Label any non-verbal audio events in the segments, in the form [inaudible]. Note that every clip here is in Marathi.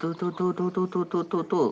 तू तू तू तू तू तू तू तू तू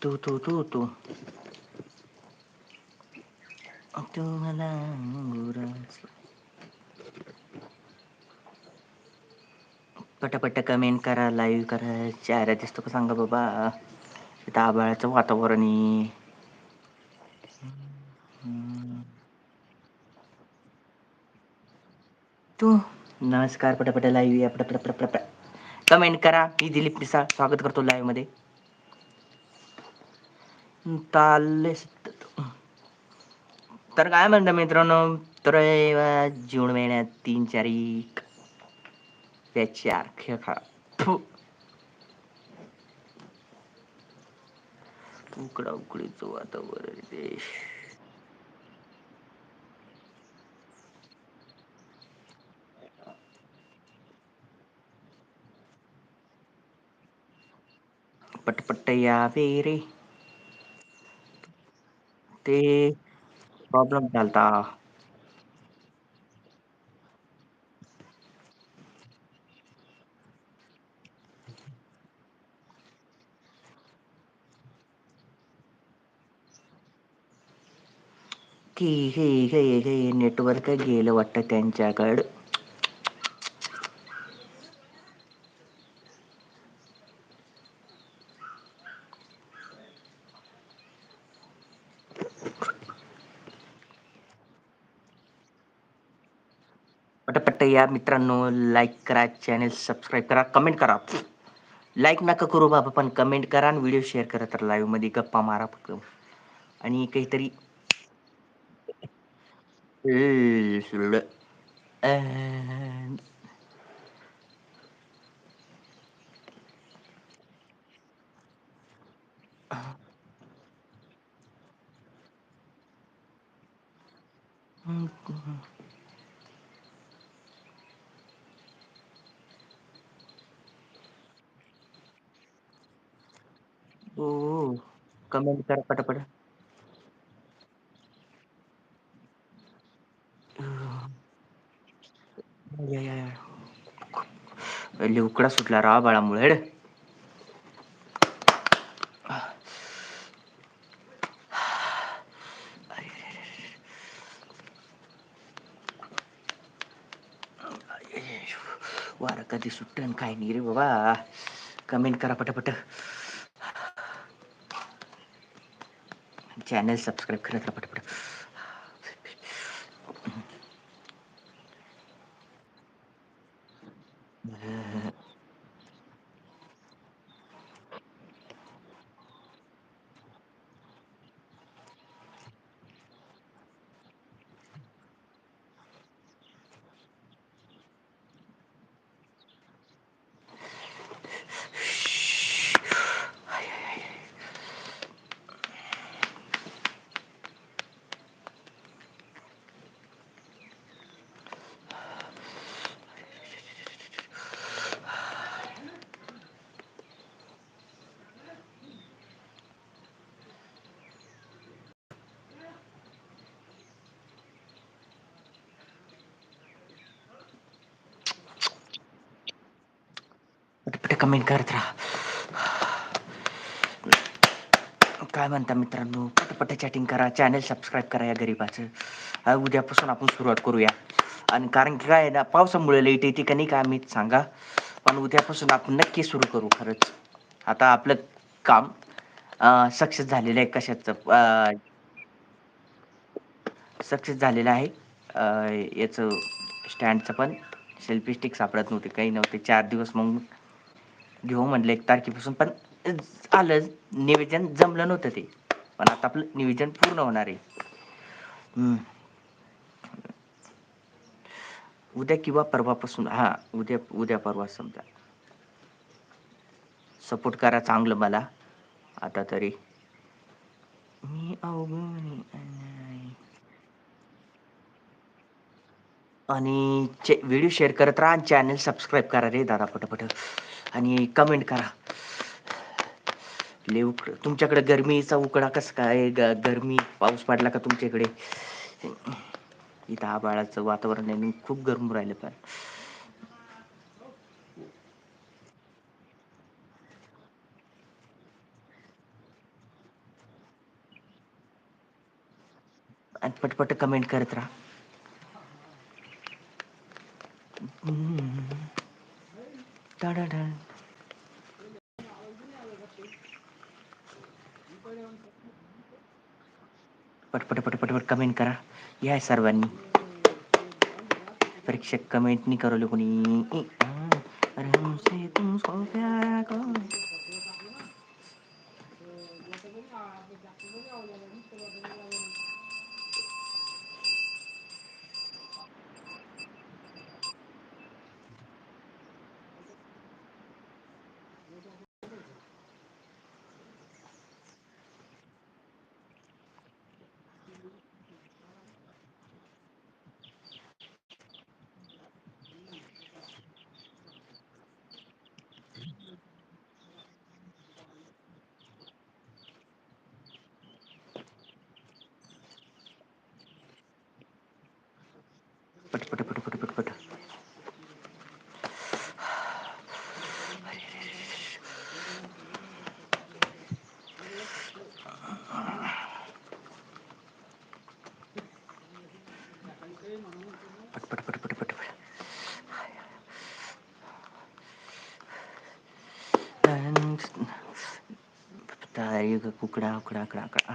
तू तू तू तू तुम्हाला पटापट कमेंट करा लाईव्ह करा चेहरा दिसतो का सांगा बाबा? इथं आभाळाचं वातावरण आहे. तू नमस्कार पटापट लाईव्ह या पटापट पटापट कमेंट करा. मी दिलीप मिसाळ. स्वागत करतो लाईव्हमध्ये. चालले तर काय म्हणता मित्रांनो तर अं, जून महिन्यात तीन चारी चार खेळ खा फु. उकडा उकडीचं वातावरण देश पटपट यावे रे ते प्रॉब्लेम झालता की हे हे हे नेटवर्क गेलं वाटतं त्यांच्याकडं पटापट या मित्रांनो लाईक करा चॅनेल सबस्क्राईब करा कमेंट करा. लाईक नका करू बाबा पण कमेंट करा आणि व्हिडिओ शेअर करा तर लाईव्हमध्ये गप्पा मारा फक्त. आणि काहीतरी कमेंट करा पटापट. लिवकडा उकडा सुटला राव बाळामुळे वारा कधी सुटन काय नाही रे बाबा. कमेंट करा पटापट. चॅनल सबस्क्राईब करायला पटपट पटापट कमेंट करत राहा. काय म्हणता मित्रांनो पटपट चॅटिंग करा चॅनल सबस्क्राईब करा या गरीबाचं. उद्यापासून आपण सुरुवात करूया. आणि कारण की काय आहे ना पावसामुळे लेट येते का नाही काय मी सांगा. पण उद्यापासून आपण नक्की सुरू करू खरंच. आता आपलं काम सक्सेस झालेलं आहे कशाचं सक्सेस झालेलं आहे. याचं स्टँडचं पण सेल्फी स्टिक सापडत नव्हते काही नव्हते. चार दिवस मग घेऊ म्हटलं एक तारखेपासून पण आलं निवेदन जमलं नव्हतं ते. पण आता आपलं निवेदन पूर्ण होणार आहे. उद्या किंवा परवापासून हा उद्या उद्या परवा समजा. सपोर्ट करा चांगलं मला. आता तरी. मी आणि चे आणि व्हिडिओ शेअर करत राहा आणि चॅनल सबस्क्राईब करा रे दादा पटपट. आणि कमेंट करा. ले उकड. तुमच्याकडे गरमीचा उकडा कसं काय? गरमी पाऊस पडला का तुमच्याकडे? इथं आबाळाचं वातावरण आहे खूप गरम राहिलं पण आणि पटपट कमेंट करत राहा. पटपट पटपटपट कमेंट करा. या सर्वांनी. परीक्षक कमेंट नाही करवले कोणी. Pada, pada, pada, pada, pada, pada. కుక్కడా కుడా కుడా కుడా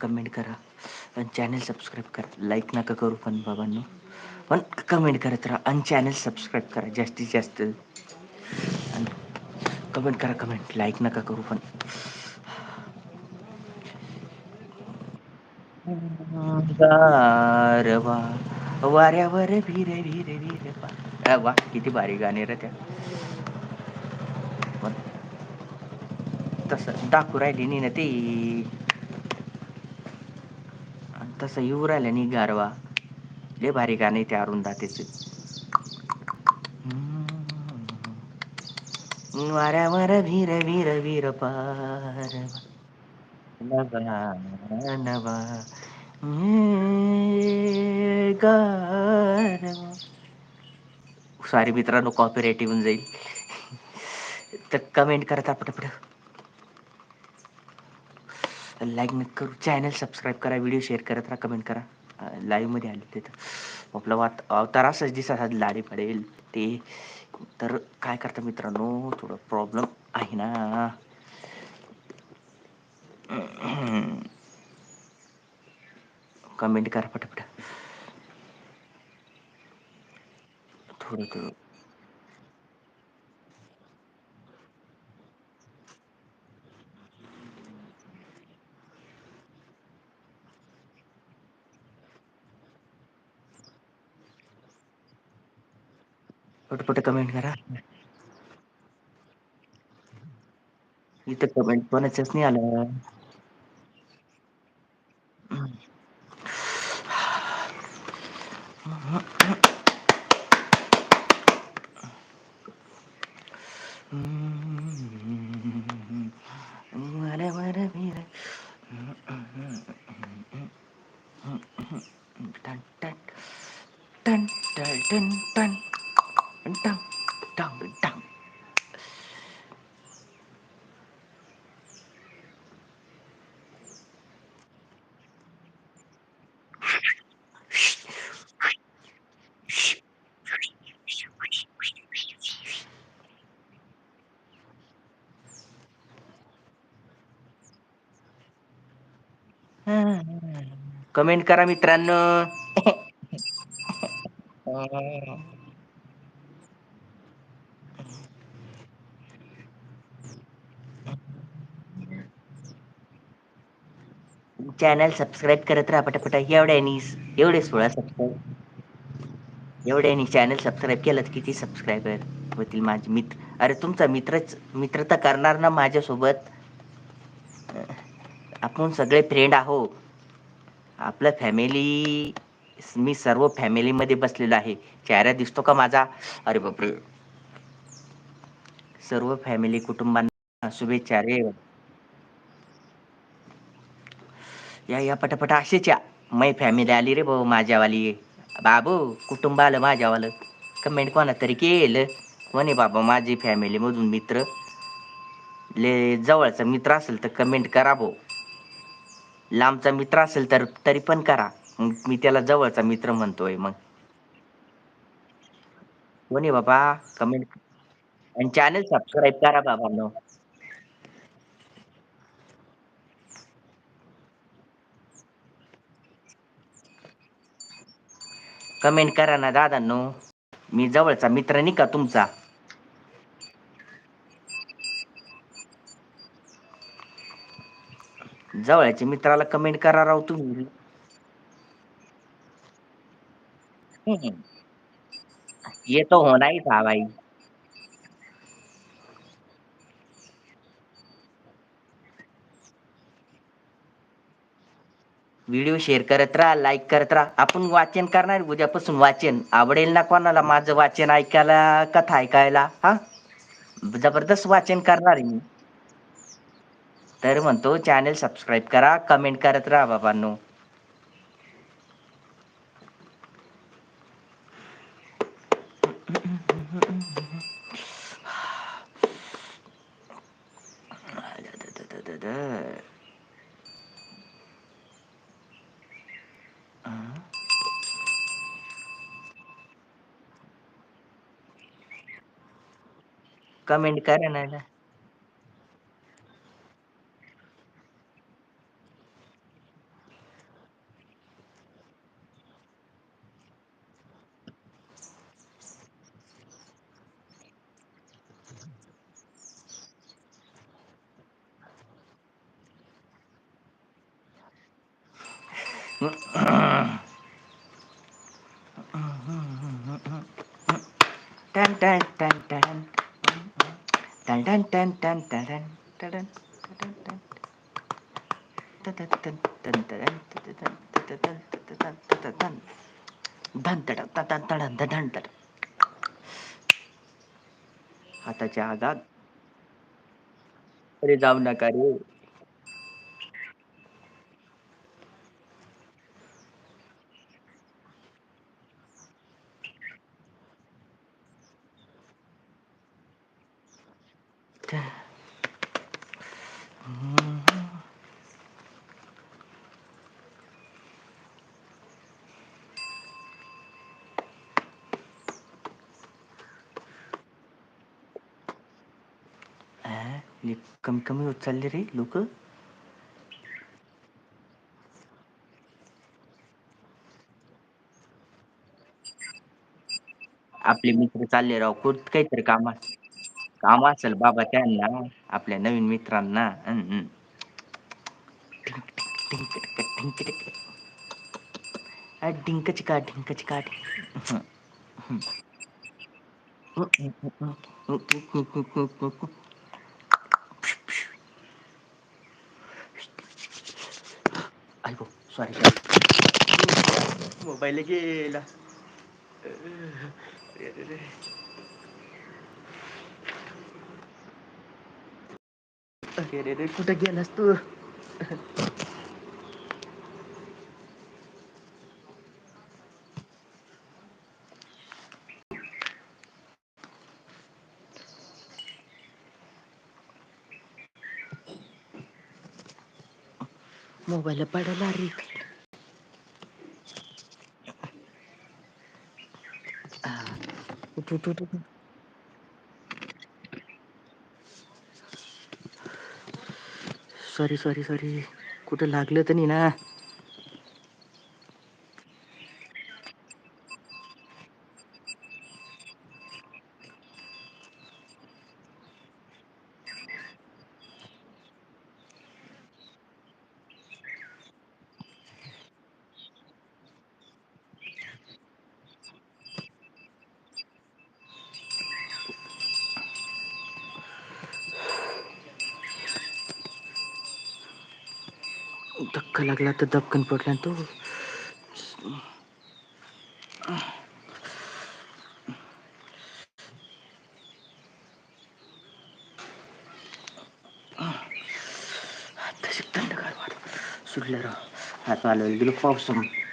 कमेंट करा. आणि चॅनल सबस्क्राईब करा. लाईक नका करू पण बाबांनो. पण कमेंट करत राहा आणि चॅनल सबस्क्राईब करा. जास्तीत जास्त. कमेंट करा कमेंट लाईक नका करू पण. गारवा वाऱ्यावर भिरे भिरे भिरे वा किती भारी गाणी रे त्या. पण तस दाखवू राहिली नाही ना ती. तसं येऊ राहिलं नि गारवा. लय भारी गाणे आहे ते अरुंद वाऱ्यावर वीर वीर वीर पार. नवा नवा. गारवा. सॉरी मित्रांनो कॉपी राईट येऊन जाईल. तर कमेंट करता पटपट लाईक नक् करू. चॅनल सबस्क्राईब करा व्हिडिओ शेअर करत राहा कमेंट करा. लाईव्हमध्ये आले ते तिथं आपलं वात अवतार दिसतात लाडी पडेल. ते तर काय करता मित्रांनो? थोडं प्रॉब्लेम आहे ना. [clears throat] कमेंट करा पटापट. थोडं थोडं फटफट कमेंट करा इथे कमेंट कोणाच्याच नाही आलं dun dun dun dun comment करा मित्रांनो. चॅनल सबस्क्राईब करत राहा पटापटा. एवढ्यानी एवढे सोळा सबस्क्राईब एवढ्यानी चॅनल सबस्क्राईब केलं तर किती सबस्क्राईबर होतील माझे मित्र? अरे तुमचा मित्रच मित्र तर करणार ना माझ्यासोबत? आपण सगळे फ्रेंड आहो आपलं फॅमिली मी सर्व फॅमिलीमध्ये बसलेलो आहे. चेहरा दिसतो का माझा? अरे बापरे. सर्व फॅमिली कुटुंबांना शुभेच्छा रे. या या पटापटा अशीच या. मै फॅमिली आली रे भाऊ माझ्यावाली. बाबू कुटुंब आलं माझ्यावालं. कमेंट कोणा तरी केलं? कोणी बाबा माझी फॅमिली मधून मित्र? ले जवळचा मित्र असेल तर कमेंट करा भाऊ. लांबचा मित्र असेल तर तरी पण करा. मग मी त्याला जवळचा मित्र म्हणतोय मग. कोणी बाबा? कमेंट आणि चॅनल सबस्क्राईब करा बाबांनो. कमेंट करा ना दादांनो. मी जवळचा मित्र नाही का तुमचा? जवळच्या मित्राला कमेंट करा राव तुम्ही. ये तो होना ही था भाई व्हिडिओ शेअर करत राहा लाईक करत राहा. आपण वाचन करणार उद्यापासून वाचन. आवडेल ना कोणाला माझं वाचन ऐकायला कथा ऐकायला हा? जबरदस्त वाचन करणार आहे मी. तर म्हणतो चॅनल सबस्क्राईब करा कमेंट करत राहा बाबांनो. कमेंट करा ना. हाताच्या आगात. अरे जाऊ नका रे. लई कमी कमी होत चालले रे लोक आपले मित्र चालले राव कुठ काहीतरी काम काम असेल बाबा त्यांना आपल्या नवीन मित्रांना हं, हं. ढिंक Aibu, sorry. Mobile lagi lah. Okay, dia dia Kita gelas tu. Mobile mobile ಪಡಲಾರಿ sorry sorry sorry कुठं लागलं तर नाही ना. धक्का लागला तर दबकन पडला तो. तशी थंडगार वाट सुटलं राव. हात पाय गेलो पावसामुळे.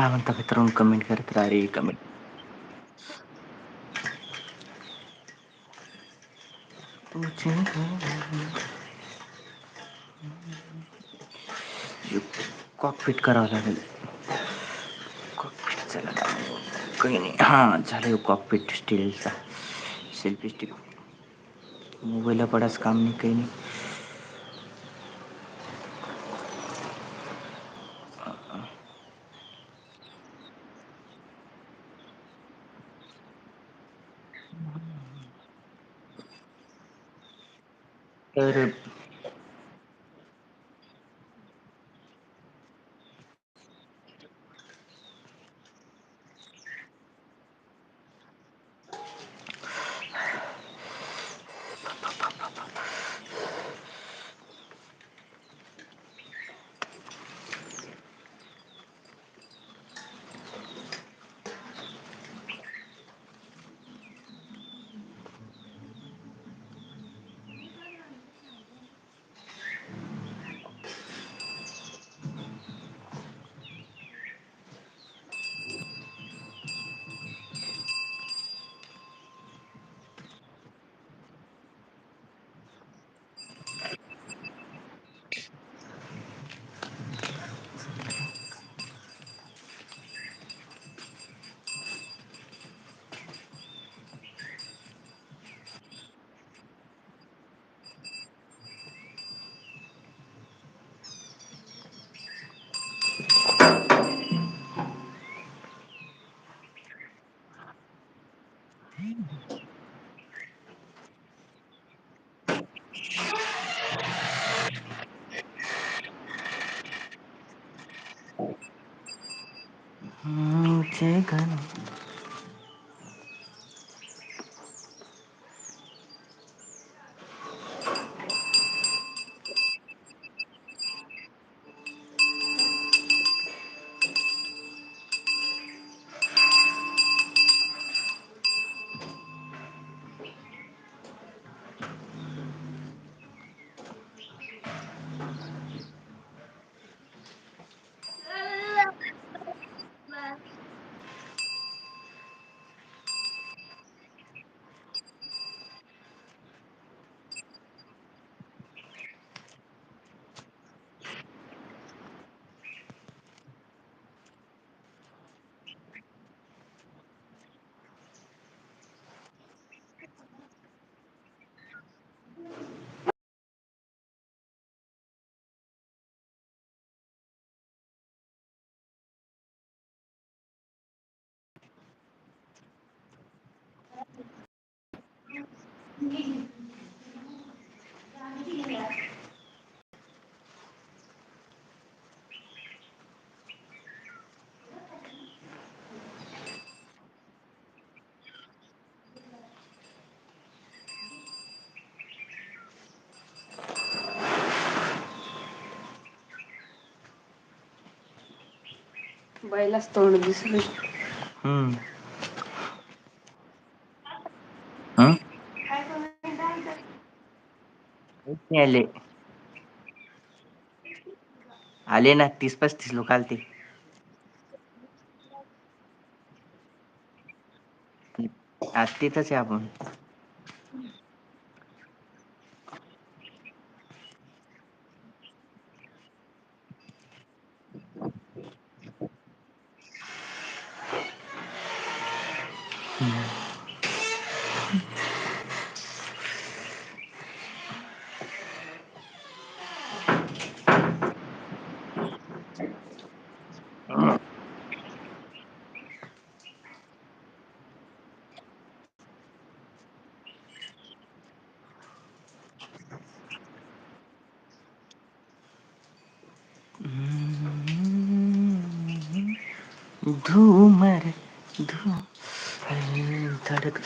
काय म्हणता मित्रांनो? कमेंट करत राहा रे कमेंट कॉक फिट करावं लागेल. कॉकपीट चला काही नाही. हां झालं कॉकपीट स्टीलचा सेल्फी स्टिक मोबाईलला पडाच काम नाही काही नाही. ഒരു तर मुझे गम बैलाच तोंड दिसलं. हम्म. नाही आले आले ना तीस पस्तीस लोक आलते. आज तिथंच आहे आपण. धूमर धूम. धडक.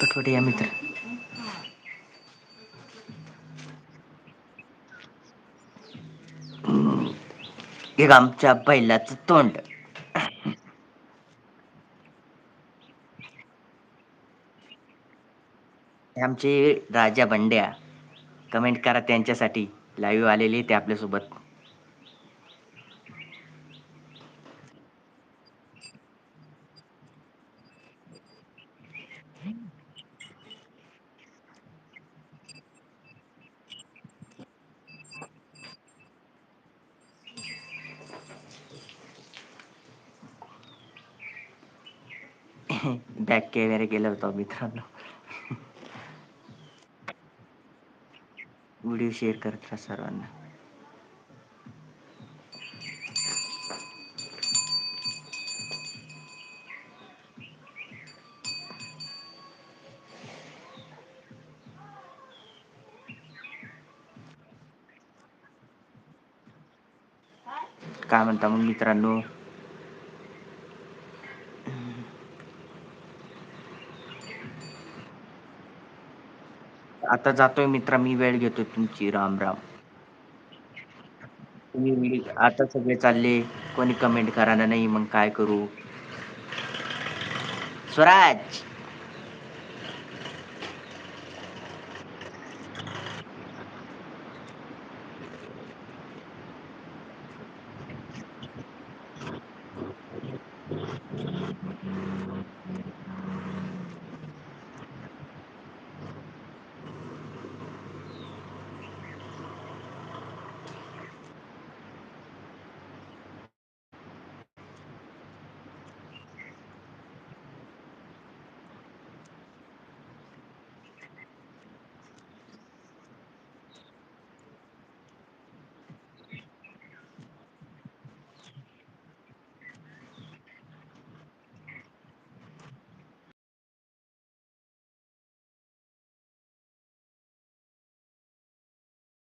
पटपट या मित्र. एक आमच्या बैलाचं तोंड. आमचे राजा बंड्या. कमेंट करा त्यांच्यासाठी. लाईव्ह आलेले ते आपल्यासोबत. बॅक केअर केलं होतं मित्रांनो. व्हिडिओ शेअर करत राहा सर्वांना काय म्हणता मग मित्रांनो आता जातोय मित्रा मी वेळ घेतोय तुमची. राम राम. तुम्ही आता सगळे चालले. कोणी कमेंट करायला नाही मग काय करू? स्वराज!